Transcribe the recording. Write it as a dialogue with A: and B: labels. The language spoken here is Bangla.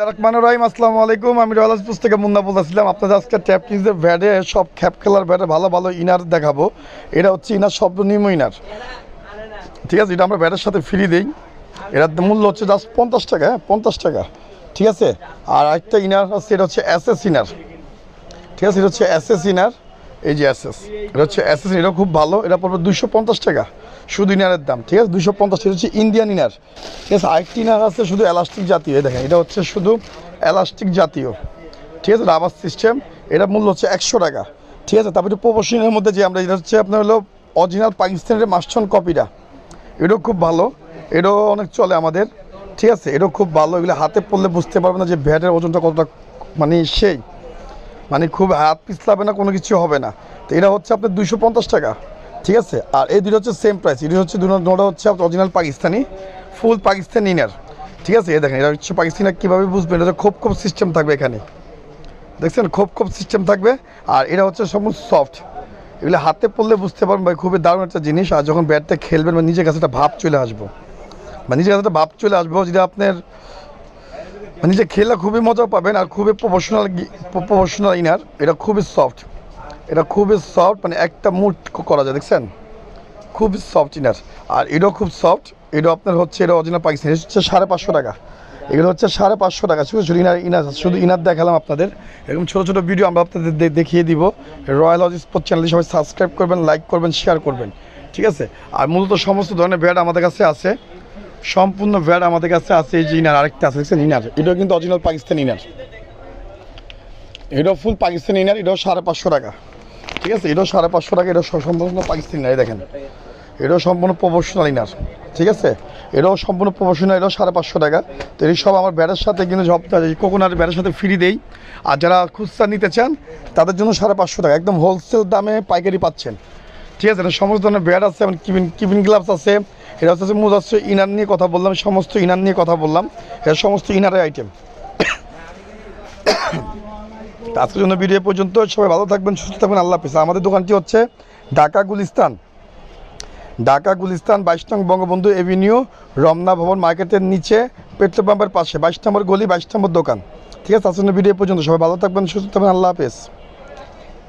A: রহমান রহিম, আসসালামু আলাইকুম। আমি রয়ালাজপুর থেকে মুন্না বলতেছিলাম। আপনাদের আজকে ট্যাপ ভ্যাডে সব খ্যাপ খেলার ভ্যাডে ভালো ভালো ইনার দেখাবো। এটা হচ্ছে ইনার সর্বনিম্ন ইনার ঠিক আছে, এটা আমরা ভ্যাটের সাথে ফ্রি দিই। এটার মূল্য হচ্ছে জাস্ট পঞ্চাশ টাকা হ্যাঁ পঞ্চাশ টাকা। ঠিক আছে? আর আরেকটা ইনার হচ্ছে এটা হচ্ছে এস ইনার ঠিক আছে, এটা হচ্ছে এস ইনার এই যে এস এটা হচ্ছে এস এটা খুব ভালো। এটা পড়বে দুশো পঞ্চাশ টাকা। শুধু ইনারের দাম, ঠিক আছে? দুশো পঞ্চাশ এটা হচ্ছে ইন্ডিয়ান ইনার। ঠিক আছে? আরেকটি ইনার আছে শুধু এলাস্টিক জাতীয় দেখেন, এটা হচ্ছে শুধু এলাস্টিক জাতীয়। ঠিক আছে? রাবার সিস্টেম এটার মূল্য হচ্ছে একশো টাকা। ঠিক আছে? তারপরে প্রপোশনের মধ্যে যে আমরা, এটা হচ্ছে আপনার হলো অরিজিনাল পাকিস্তানের মাস্টন কপিটা। এটাও খুব ভালো। এটাও অনেক চলে আমাদের। ঠিক আছে? এটাও খুব ভালো। এগুলো হাতে পড়লে বুঝতে পারবে না যে ভ্যাটের ওজনটা কতটা মানে সেই। মানে খুব হাত পিছলাবে না, কোনো কিছু হবে না। তো এটা হচ্ছে আপনার দুইশো পঞ্চাশ টাকা। ঠিক আছে? আর এই দুটো হচ্ছে সেম প্রাইস এটা হচ্ছে দুটো হচ্ছে অরিজিনাল পাকিস্তানি ফুল পাকিস্তানি ইনার ঠিক আছে? এই দেখেন, এটা হচ্ছে পাকিস্তানি কীভাবে বুঝবেন? এটা খোপ খোপ সিস্টেম থাকবে এখানে। দেখছেন? খোপ খোপ সিস্টেম থাকবে। আর এটা হচ্ছে সম্পূর্ণ সফট এগুলো হাতে পড়লে বুঝতে পারবেন ভাই, খুবই দারুণ একটা জিনিস। আর যখন ব্যাটটা খেলবেন, বা নিজের কাছে একটা ভাব চলে আসব। বা নিজের কাছে একটা ভাব চলে আসব যেটা আপনার নিজে খেলে খুবই মজা পাবেন। আর খুবই প্রফেশনাল প্রফেশনাল ইনার এটা খুবই সফট এটা খুবই সফট মানে একটা মুড করা যায়, দেখছেন? খুবই সফট ইনার আর এটাও খুব সফট এটা আপনার হচ্ছে, এটা অরিজিনাল পাকিস্তানি, এটা হচ্ছে সাড়ে পাঁচশো টাকা। এগুলো হচ্ছে সাড়ে পাঁচশো টাকা, শুধু শুধু ইনার ইনার শুধু ইনার দেখালাম আপনাদের। এরকম ছোটো ছোটো ভিডিও আমরা আপনাদের দেখিয়ে দিব। রয়্যাল অজি স্পোর্ট চ্যানেলটি সবাই সাবস্ক্রাইব করবেন লাইক করবেন শেয়ার করবেন, ঠিক আছে? আর মূলত সমস্ত ধরনের ভ্যাট আমাদের কাছে আছে। সম্পূর্ণ ভ্যাট আমাদের কাছে আছে, এই যে ইনার আরেকটা আছে, দেখছেন? ইনার এটাও কিন্তু অরিজিনাল পাকিস্তানি ইনার এটাও ফুল পাকিস্তানি ইনার এটাও সাড়ে পাঁচশো টাকা। ঠিক আছে এটাও সাড়ে পাঁচশো টাকা, এটা সম্পূর্ণ পাকিস্তানি, এই দেখেন। এটাও সম্পূর্ণ প্রফেশনাল ইনার ঠিক আছে? এটাও সম্পূর্ণ প্রফেশনাল এটাও সাড়ে পাঁচশো টাকা। তো এই সব আমার ব্যাটের সাথে কিন্তু সব কোকোনাট ব্যাটের সাথে ফ্রি দেই। আর যারা খুচরা নিতে চান, তাদের জন্য সাড়ে পাঁচশো টাকা। একদম হোলসেল দামে পাইকারি পাচ্ছেন। ঠিক আছে, এটা সমস্ত ধরনের ব্যাট আছে এবং কিবিন কিবিন গ্লাভস আছে, এটা হচ্ছে মুজ হচ্ছে ইনার নিয়ে কথা বললাম, সমস্ত ইনার নিয়ে কথা বললাম। এটা সমস্ত ইনারের আইটেম আজকের জন্য ভিডিও পর্যন্ত। সবাই ভালো থাকবেন, সুস্থ থাকবেন, আল্লাহ হাফিজ। আমাদের দোকানটি হচ্ছে ঢাকা গুলিস্তান। ঢাকা গুলিস্তান, বাইশ নং বঙ্গবন্ধু এভিনিউ, রমনা ভবন মার্কেটের নিচে, পেট্রোল পাম্পের পাশে, বাইশ নম্বর গলি, বাইশ নম্বর দোকান। ঠিক আছে, আজকের ভিডিও পর্যন্ত। সবাই ভালো থাকবেন, সুস্থ থাকবেন, আল্লাহ হাফিজ।